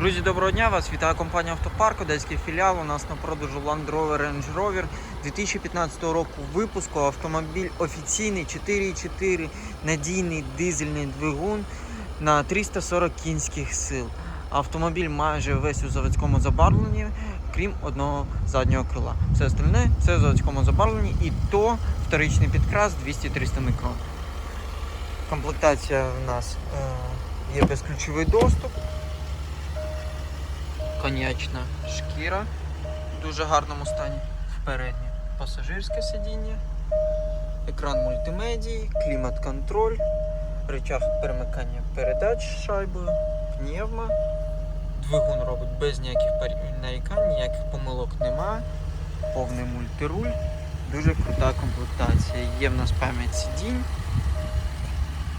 Друзі, доброго дня! Вас вітає компанія Автопарк, одеський філіал. У нас на продажу Land Rover Range Rover 2015 року випуску. Автомобіль офіційний 4,4 надійний дизельний двигун на 340 кінських сил. Автомобіль майже весь у заводському забарвленні, крім одного заднього крила. Все остальне все в заводському забарвленні і то вторичний підкрас 200-300 мікрон. Комплектація в нас е, є безключовий доступ конячна шкіра в дуже гарному стані. Переднє пасажирське сидіння, екран мультимедії, клімат-контроль, рычаг перемикання передач з шайбою, пневма. Двигун робить без ніяких нарікань, ніяких помилок немає. Повний мультируль. Дуже крута комплектація. Є в нас пам'ять сидінь,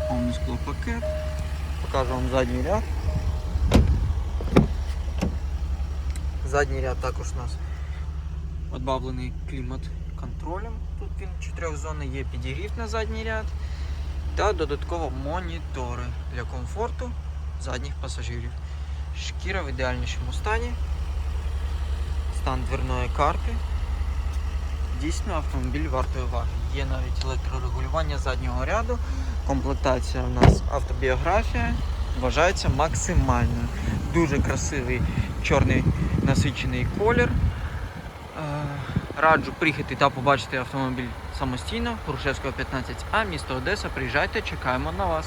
повний склопакет. Покажу вам задній ряд. Задній ряд також у нас подбавлений клімат-контролем. Тут він чотирьохзонний, є підігрів на задній ряд. Та додатково монітори для комфорту задніх пасажирів. Шкіра в ідеальнішому стані. Стан дверної карти. Дійсно, автомобіль вартої уваги. Є навіть електрорегулювання заднього ряду. Комплектація у нас автобіографія. Вважається максимальною. Дуже красивий чорний насичений колір. Е, Раджу приїхати та побачити автомобіль самостійно. Грушевського 15А, місто Одеса. Приїжджайте, чекаємо на вас.